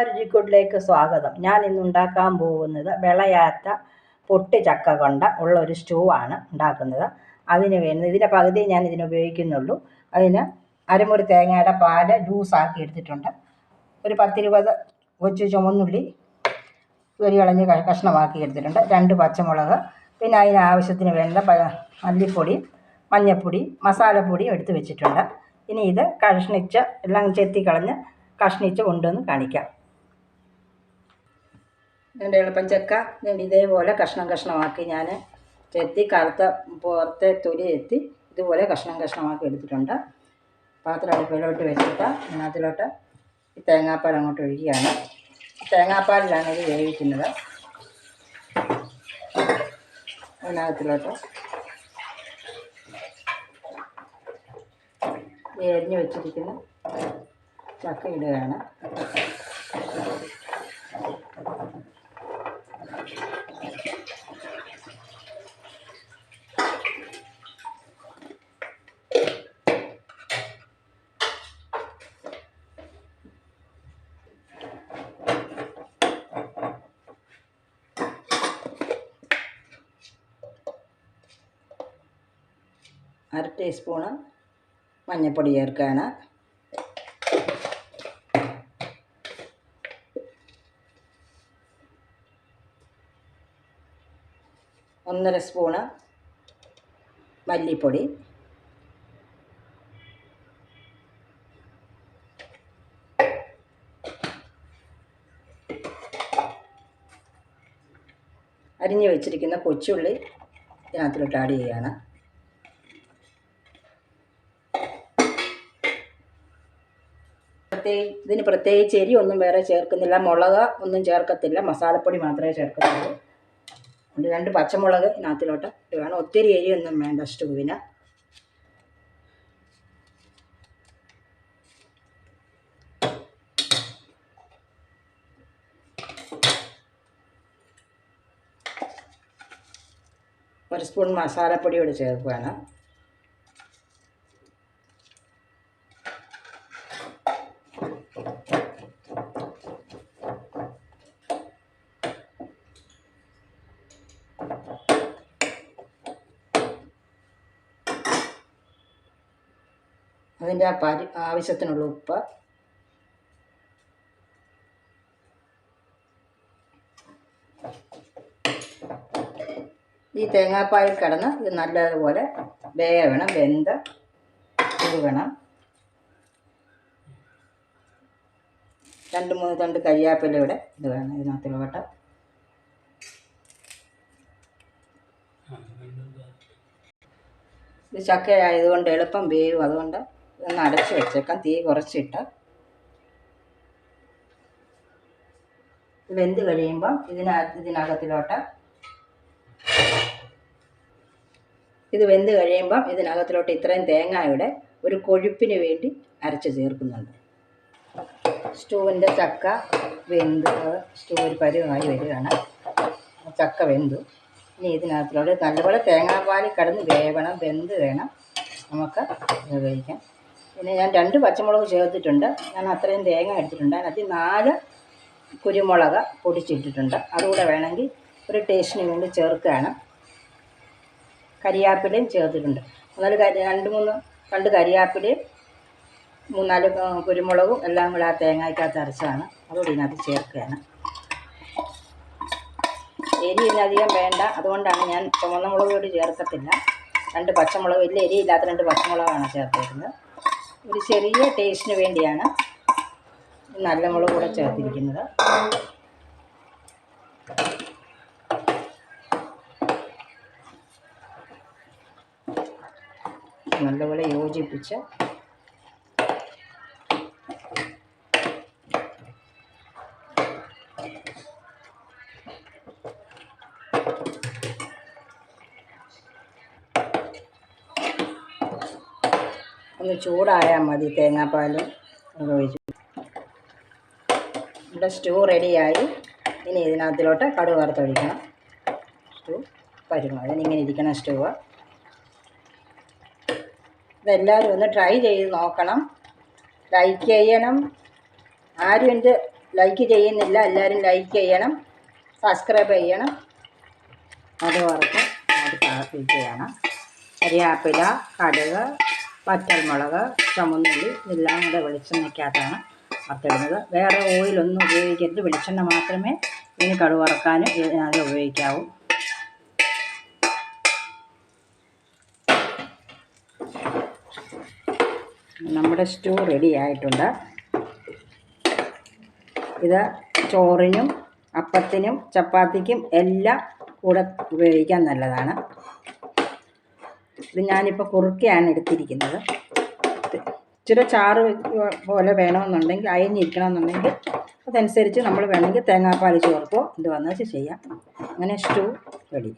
രുചിക്കൂട്ടിലേക്ക് സ്വാഗതം. ഞാൻ ഇന്ന് ഉണ്ടാക്കാൻ പോകുന്നത് വിളയാത്ത പൊട്ടി ചക്ക കൊണ്ട ഉള്ള ഒരു സ്റ്റൂ ആണ് ഉണ്ടാക്കുന്നത്. അതിന് വേണ്ടി ഇതിന്റെ പകുതി ഞാൻ ഇതിന് ഉപയോഗിക്കുന്നുള്ളൂ. അതിന് അരമുറി തേങ്ങയുടെ പാൽ ജ്യൂസാക്കി എടുത്തിട്ടുണ്ട്. ഒരു പത്തിരുപത് കൊച്ചു ചുമന്നുള്ളി ഒരു കളഞ്ഞ് കഷ്ണമാക്കി എടുത്തിട്ടുണ്ട്. രണ്ട് പച്ചമുളക് പിന്നെ അതിന് ആവശ്യത്തിന് വേണ്ട മല്ലിപ്പൊടി മഞ്ഞൾപ്പൊടി മസാലപ്പൊടി എടുത്ത് വെച്ചിട്ടുണ്ട്. ഇനി ഇത് കഷ്ണിച്ച് എല്ലാം ചെത്തിക്കളഞ്ഞ് കഷ്ണിച്ച് കൊണ്ടുവന്ന് കാണിക്കാം. എന്റെ എളുപ്പം ചക്ക ഞാൻ ഇതേപോലെ കഷ്ണം കഷ്ണമാക്കി ഞാൻ ചെത്തി കറുത്ത പുറത്തെ തൊലി എത്തി ഇതുപോലെ കഷ്ണം കഷ്ണമാക്കി എടുത്തിട്ടുണ്ട്. പാത്രം അടുപ്പിലോട്ട് വെച്ചിട്ട് അതിനകത്തിലോട്ട് ഈ തേങ്ങാപ്പാൽ അങ്ങോട്ട് ഒഴിക്കുകയാണ്. തേങ്ങാപ്പാലിലാണ് ഇത് വേവിക്കുന്നത്. അതിനകത്തിലോട്ട് എരിഞ്ഞ് വെച്ചിരിക്കുന്ന ചക്ക ഇടുകയാണ്. അര ടീസ്പൂണ് മഞ്ഞൾപ്പൊടി ചേർക്കുകയാണ്. ഒന്നര സ്പൂണ് മല്ലിപ്പൊടി. അരിഞ്ഞു വെച്ചിരിക്കുന്ന കൊച്ചുള്ളി ഇതിനകത്തിലോട്ട് ആഡ് ചെയ്യുകയാണ്. പ്രത്യേക ഇതിന് പ്രത്യേകിച്ച് എരി ഒന്നും വേറെ ചേർക്കുന്നില്ല. മുളക് ഒന്നും ചേർക്കത്തില്ല. മസാലപ്പൊടി മാത്രമേ ചേർക്കത്തുള്ളൂ. രണ്ട് പച്ചമുളക് ഇതിനകത്തിലോട്ട് വേണം. ഒത്തിരി എരിയൊന്നും വേണ്ട സ്റ്റൂവിന്. ഒരു സ്പൂൺ മസാലപ്പൊടി കൂടി ചേർക്കുകയാണ്. അതിന്റെ ആ പരി ആവശ്യത്തിനുള്ള ഉപ്പ്. ഈ തേങ്ങാപ്പായിൽ കിടന്ന് ഇത് നല്ലതുപോലെ വേവണം വെന്ത് ഉരുകണം രണ്ട് മൂന്ന് തണ്ട് കരിയാപ്പില ഇവിടെ ഇത് വേണം ഇതിനകത്തിലോട്ട്. ഇത് ചക്ക ആയതുകൊണ്ട് എളുപ്പം വേവും. അതുകൊണ്ട് ഒന്ന് അടച്ച് വെച്ചേക്കാം. തീ കുറച്ചിട്ട്. വെന്ത് കഴിയുമ്പം ഇതിന ഇതിനകത്തിലോട്ട് ഇത് വെന്ത് കഴിയുമ്പം ഇതിനകത്തിലോട്ട് ഇത്രയും തേങ്ങയുടെ ഒരു കൊഴുപ്പിന് വേണ്ടി അരച്ച് ചേർക്കുന്നുണ്ട്. സ്റ്റൂവിന്റെ ചക്ക വെന്ത് സ്റ്റൂ ഒരു പരുവമായി വരികയാണ്. ചക്ക വെന്തു. ഇനി ഇതിനകത്തിലൂടെ നല്ലപോലെ തേങ്ങാപ്പാൽ കിടന്ന് വേവണം വെന്ത് വേണം. നമുക്ക് ഉപയോഗിക്കാം. പിന്നെ ഞാൻ രണ്ട് പച്ചമുളക് ചേർത്തിട്ടുണ്ട്. ഞാൻ അത്രയും തേങ്ങ എടുത്തിട്ടുണ്ട്. അതിനകത്ത് നാല് കുരുമുളക് പൊടിച്ചിട്ടിട്ടുണ്ട്. അതുകൂടെ വേണമെങ്കിൽ ഒരു ടേസ്റ്റിന് വേണ്ടി ചേർക്കുകയാണ്. കരിയാപ്പിലയും ചേർത്തിട്ടുണ്ട്. മൂന്നാൽ കരി രണ്ട് മൂന്ന് രണ്ട് കരിയാപ്പിലയും മൂന്നാൽ കുരുമുളകും എല്ലാം കൂടെ ആ തേങ്ങയ്ക്കകത്ത് അരച്ചതാണ്. അതുകൂടി ഇതിനകത്ത് ചേർക്കുകയാണ്. എരി ഇതിനധികം വേണ്ട. അതുകൊണ്ടാണ് ഞാൻ ചുമന്ന മുളക് പൊടി ചേർക്കത്തില്ല. രണ്ട് പച്ചമുളക് വലിയ എരിയില്ലാത്ത രണ്ട് പച്ചമുളകാണ് ചേർത്തിരിക്കുന്നത് ഒരു ചെറിയ ടേസ്റ്റിന് വേണ്ടിയാണ് നല്ല മുളക് കൂടെ ചേർത്തിരിക്കുന്നത്. നല്ലപോലെ യോജിപ്പിച്ച് ഒന്ന് ചൂടായാൽ മതി തേങ്ങാപ്പാൽ ഒഴിച്ചു. ഇവിടെ സ്റ്റൂ റെഡിയായി. ഇനി ഇതിനകത്തിലോട്ട് കടുക് വറുത്തൊഴിക്കണം. സ്റ്റൂ പരുങ്ങ അതിനിങ്ങനെ ഇരിക്കണം സ്റ്റൂവ്. ഇതെല്ലാവരും ഒന്ന് ട്രൈ ചെയ്ത് നോക്കണം. ലൈക്ക് ചെയ്യണം. ആരും എന്റെ ലൈക്ക് ചെയ്യുന്നില്ല. എല്ലാവരും ലൈക്ക് ചെയ്യണം. സബ്സ്ക്രൈബ് ചെയ്യണം. അത് വറുത്ത് അത് ചെയ്യണം കരിയാപ്പില കടുക് വറ്റൽമുളക് ചുമന്നുള്ളി ഇതെല്ലാം കൂടെ വെളിച്ചെണ്ണയ്ക്കകത്താണ് വറുത്തിടുന്നത് വേറെ ഓയിലൊന്നും ഉപയോഗിക്കരുത്. വെളിച്ചെണ്ണ മാത്രമേ ഇതിന് കടുവറക്കാനും അത് ഉപയോഗിക്കാവൂ. നമ്മുടെ സ്റ്റൂ റെഡി ആയിട്ടുണ്ട്. ഇത് ചോറിനും അപ്പത്തിനും ചപ്പാത്തിക്കും എല്ലാം കൂടെ ഉപയോഗിക്കാൻ നല്ലതാണ്. ഇത് ഞാനിപ്പോൾ കുറുക്കിയാണ് എടുത്തിരിക്കുന്നത്. ഇച്ചിരി ചാറ് പോലെ വേണമെന്നുണ്ടെങ്കിൽ അയഞ്ഞിരിക്കണമെന്നുണ്ടെങ്കിൽ അതനുസരിച്ച് നമ്മൾ വേണമെങ്കിൽ തേങ്ങാപ്പാൽ ചേർക്കോ എന്ത് വന്നാൽ ചെയ്യാം. അങ്ങനെ സ്റ്റൂ റെഡി.